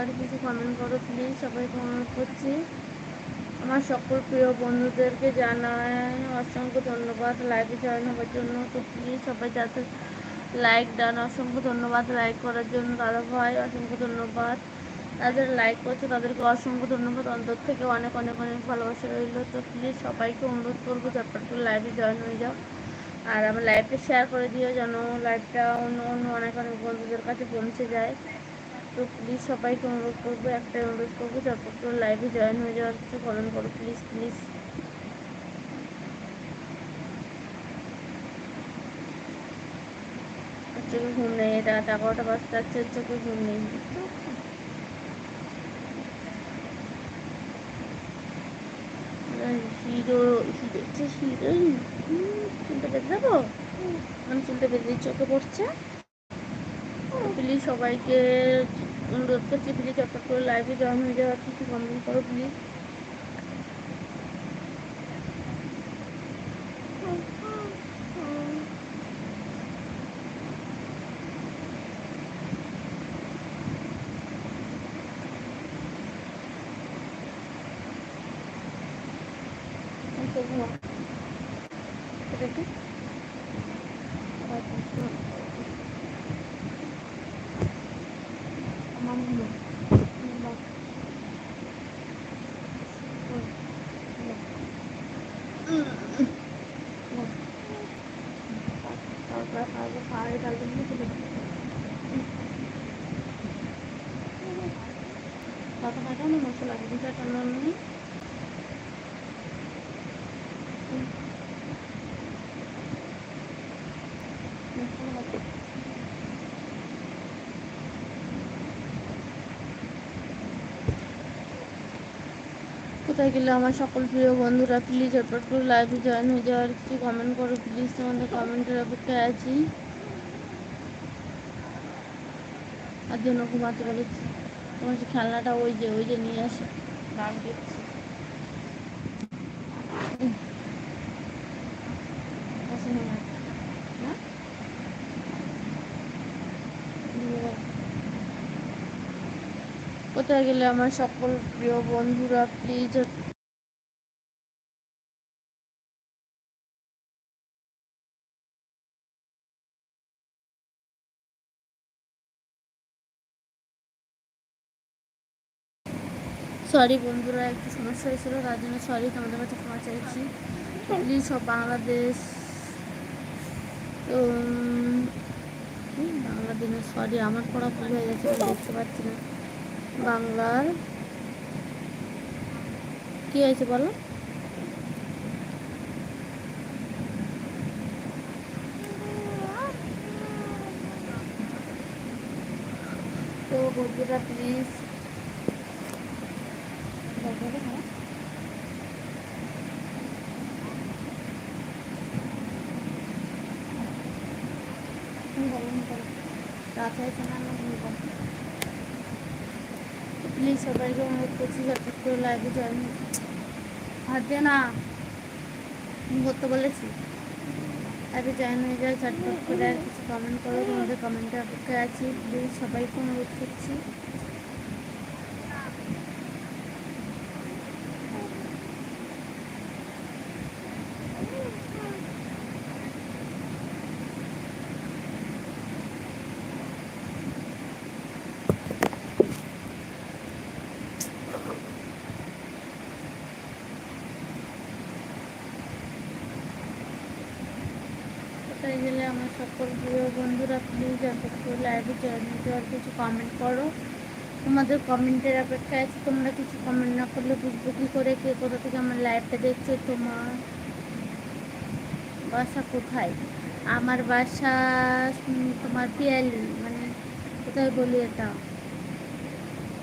আর কিছু কমেন্ট করো প্লিজ সবাইকে অনুরোধ করছি। আমার সকল প্রিয় বন্ধুদেরকে জানায় অসংখ্য ধন্যবাদ লাইভে জয়েন হওয়ার জন্য। তো প্লিজ সবাই যাতে লাইক দেন, অসংখ্য ধন্যবাদ লাইক করার জন্য। দাদা ভাই, অসংখ্য ধন্যবাদ। তাদের লাইক করছে, তাদেরকে অসংখ্য ধন্যবাদ। অন্তর থেকে অনেক অনেক অনেক ভালোবাসা রইল। তো প্লিজ সবাইকে অনুরোধ করব ঝটপট করে লাইভে জয়েন হয়ে যাও। আর আমার লাইভটা শেয়ার করে দিও, যেন লাইভটা অন্য অন্য অনেক অনেক বন্ধুদের কাছে পৌঁছে যায়। তো প্লিজ সবাইকে অনুরোধ করব, একটাই অনুরোধ করব ঝটপট করে লাইভে জয়েন হয়ে যাওয়ার কিছু কমেন্ট করো প্লিজ প্লিজ চোখে ঘুম নেই এটা এগারোটা বাজতে যাচ্ছে চোখে ঘুম নেই। হিরো হিরো হিরোইন, চুলটা বেঁধে দেবো? মানে চুলটা বেঁধে চোখে পড়ছে প্লিজ সবাইকে অনুরোধ করছি প্লিজ একটা করে লাইভে জয়েন হয়ে যাওয়ার কিছু কমেন্ট করো প্লিজ এটা Bakit మసలు అగ్గించటంలోని మసలు పట్టి গেলে আমার সকল প্রিয় বন্ধুরা প্লিজ ঝটপট করে লাইভে জয়েন হয়ে যাওয়ার কিছু কমেন্ট করো প্লিজ তোমাদের কমেন্টের অপেক্ষায় আছি। আর জন্য ঘুমাতে বলেছি তোমার খেলনাটা ওই যে ওই যে নিয়ে আসে। নাম দেখছি। কোথায় গেলে আমার সকল প্রিয় বন্ধুরা প্লিজ সরি বন্ধুরা, একটু সমস্যা হয়েছিল, তার জন্য সরি তোমাদের কাছে ক্ষমা চাইছি। প্লিজ সব বাংলাদেশ বাংলাদেশের সরি আমার পড়া ভুল হয়ে গেছে দেখতে পাচ্ছি না। বাংলার কি হয়েছে বলো? তো বন্ধুরা প্লিজ রাত হয়েছে না প্লিজ সবাইকে অনুরোধ করছি ঝটপট করে লাইভে জয়েন হাতে না। করতে বলেছি। লাইভে জয়েন হয়ে যায় ঝটপট করে কিছু কমেন্ট করো। তোমাদের কমেন্টে অপেক্ষায় আছি। প্লিজ সবাইকে অনুরোধ করছি কোথায় গেলে আমার সকল প্রিয় বন্ধুরা প্লিজ একটু লাইভে জয়েন দেওয়ার কিছু কমেন্ট করো। তোমাদের কমেন্টের অপেক্ষায় আছে, তোমরা কিছু কমেন্ট না করলে বুঝব কী করে, কে কোথা থেকে আমার লাইভটা দেখছে, তোমার বাসা কোথায়? আমার বাসা তোমার পিয়ালি মানে কোথায় বলি এটা?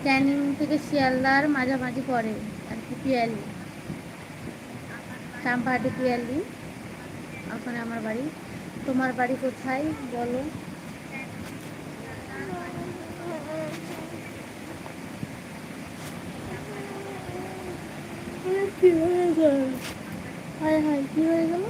ক্যানিং থেকে শিয়ালদার মাঝামাঝি পড়ে আর কি, পিয়ালি। চাম্পাহাটি পিয়ালি, ওখানে আমার বাড়ি। তোমার বাড়ি কোথায় বলো? কি হয়ে গেল হায় হায় কি হয়ে গেল?